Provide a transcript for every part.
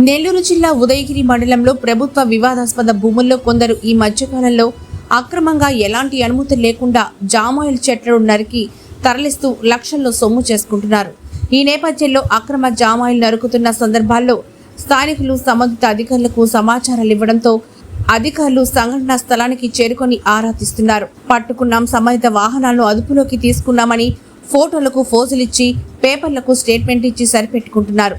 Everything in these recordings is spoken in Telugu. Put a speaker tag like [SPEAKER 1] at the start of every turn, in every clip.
[SPEAKER 1] నెల్లూరు జిల్లా ఉదయగిరి మండలంలో ప్రభుత్వ వివాదాస్పద భూముల్లో కొందరు ఈ మధ్యకాలంలో అక్రమంగా ఎలాంటి అనుమతి లేకుండా జామాయిల్ చెట్లను నరికి తరలిస్తూ లక్షల్లో సొమ్ము చేసుకుంటున్నారు. ఈ నేపథ్యంలో అక్రమ జామాయిల్ నరుకుతున్న సందర్భాల్లో స్థానికులు సంబంధిత అధికారులకు సమాచారాలు ఇవ్వడంతో అధికారులు సంఘటనా స్థలానికి చేరుకొని ఆరాధిస్తున్నారు పట్టుకున్నాం సంబంధిత వాహనాలను అదుపులోకి తీసుకున్నామని ఫోటోలకు ఫోజులిచ్చి పేపర్లకు స్టేట్మెంట్ ఇచ్చి సరిపెట్టుకుంటున్నారు.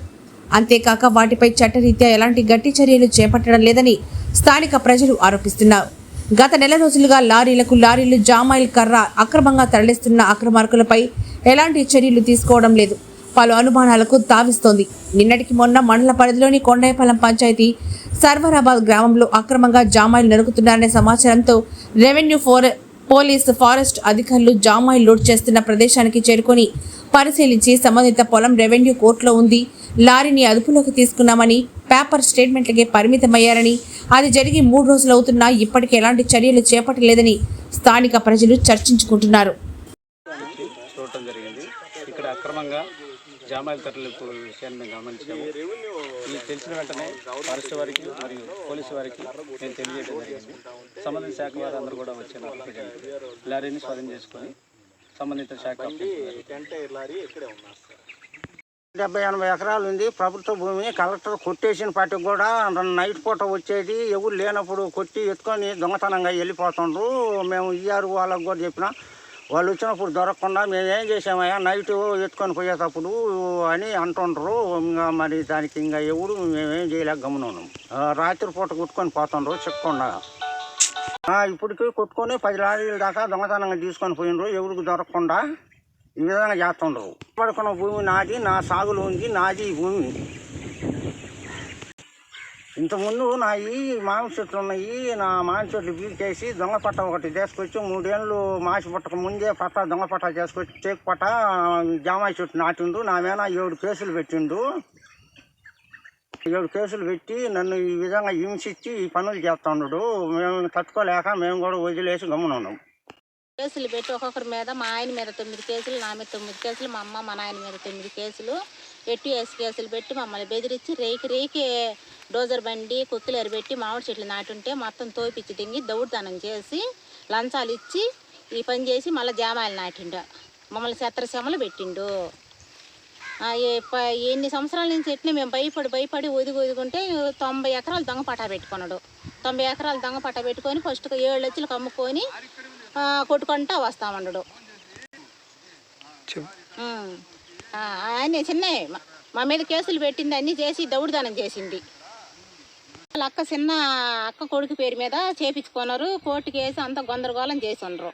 [SPEAKER 1] అంతేకాక వాటిపై చట్టరీత్యా ఎలాంటి గట్టి చర్యలు చేపట్టడం లేదని స్థానిక ప్రజలు ఆరోపిస్తున్నారు. గత నెల రోజులుగా లారీలకు లారీలు జామాయిల్ కర్ర అక్రమంగా తరలిస్తున్న అక్రమార్కులపై ఎలాంటి చర్యలు తీసుకోవడం లేదు. పలు అనుమానాలకు తావిస్తోంది. నిన్నటికి మొన్న మండల పరిధిలోని కొండాయపాలెం పంచాయతీ సర్వరాబాద్ గ్రామంలో అక్రమంగా జామాయిలు నరుకుతున్నారనే సమాచారంతో రెవెన్యూ ఫోర్ పోలీస్ ఫారెస్ట్ అధికారులు జామాయిల్ లోడ్ చేస్తున్న ప్రదేశానికి చేరుకొని పరిశీలించి సంబంధిత పొలం రెవెన్యూ కోర్టులో ఉంది. లారీని అదుపులోకి తీసుకున్నామని పేపర్ స్టేట్మెంట్లకే పరిమితమయ్యారని అది జరిగి మూడు రోజులు అవుతున్నా ఇప్పటికీ ఎలాంటి చర్యలు చేపట్టలేదని స్థానిక ప్రజలు చర్చించుకుంటున్నారు.
[SPEAKER 2] చూడటం జరిగింది. ఇక్కడ అక్రమంగా జామాయిల తరలింపు విషయాన్ని మేము గమనించాము. ఇది తెలిసిన వెంటనే ఫారెస్ట్ వారికి మరియు పోలీసు వారికి నేను తెలియజేయడం జరిగింది. సంబంధిత శాఖ వారు అందరూ కూడా వచ్చాను లారీని స్వాధీనం చేసుకొని సంబంధిత శాఖ
[SPEAKER 3] డెబ్బై ఎనభై ఎకరాలు ఉంది. ప్రభుత్వ భూమి కలెక్టర్ కొట్టేసిన పార్టీ కూడా నైట్ పూట వచ్చేది. ఎవరు లేనప్పుడు కొట్టి ఎత్తుకొని దొంగతనంగా వెళ్ళిపోతుండ్రు. మేము ఇయ్యారు వాళ్ళకు కూడా చెప్పిన వాళ్ళు వచ్చినప్పుడు దొరకకుండా మేము ఏం చేసామయ్యా నైట్ ఎత్తుకొని పోయేటప్పుడు అని అంటుండ్రు. ఇంకా మరి దానికి ఇంకా ఎవరు మేమేం చేయలేక గమనం రాత్రి పూట కొట్టుకొని పోతుండ్రు చెప్పకుండా ఇప్పటికీ ఇప్పటికి కొట్టుకొని పది లారీల దాకా దొంగతనంగా తీసుకొని పోయినరు ఎవరికి దొరకకుండా ఈ విధంగా చేస్తుండవు. పడుకున్న భూమి నాది నా సాగులో ఉంది నాది ఈ భూమి ఇంతకుముందు నా ఈ మామిడి చెట్లు ఉన్నాయి నా మామిడి చెట్లు బీకేసి దొంగ పట్ట ఒకటి తీసుకొచ్చి మూడేళ్ళు మాసి పట్టక ముందే పట్ట దొంగ పట్ట చేసుకొచ్చి టేకు పట్ట జామాయి చెట్టు నాటిండు. నా మీద ఏడు కేసులు పెట్టిండు. ఏడు కేసులు పెట్టి నన్ను ఈ విధంగా హింసించి ఈ పనులు చేస్తున్నాడు మేము తట్టుకోలేక మేము కూడా వదిలేసి గమ్మునున్నాం.
[SPEAKER 4] కేసులు పెట్టి ఒక్కొక్కరి మీద మా ఆయన మీద తొమ్మిది కేసులు నా మీద తొమ్మిది కేసులు మా అమ్మ మా నాయన మీద తొమ్మిది కేసులు. ఎట్టి వేసి కేసులు పెట్టి మమ్మల్ని బెదిరించి రేకి రేకి డోజర్ బండి కుక్కలేరు పెట్టి మామిడి చెట్లు నాటుంటే మొత్తం తోపిచ్చి దింగి దౌడ్తనం చేసి లంచాలు ఇచ్చి ఈ పని చేసి మళ్ళీ జామాయిలు నాటిండు. మమ్మల్ని చెత్తరసెమలు పెట్టిండు. ప- ఎన్ని సంవత్సరాల నుంచి ఎట్లా మేము భయపడి భయపడి ఒదిగి ఒదుగుంటే తొంభై ఎకరాలు దొంగ పటా పెట్టుకున్నాడు. తొంభై ఎకరాలు దొంగ పట్టా పెట్టుకొని ఫస్ట్ ఏడు లక్షలకు కమ్ముకొని కొట్టుకుంటా వస్తామన్నాడు ఉం. ఆ, ఆయన చిన్నయ్య మా- మా మీద కేసులు పెట్టింది అన్నీ చేసి దౌడుదానం చేసింది. వాళ్ళ అక్క చిన్న అక్క కొడుకు పేరు మీద చేపించుకున్నారు కోర్టుకి వేసి అంతా గందరగోళం చేసి ఉండరు.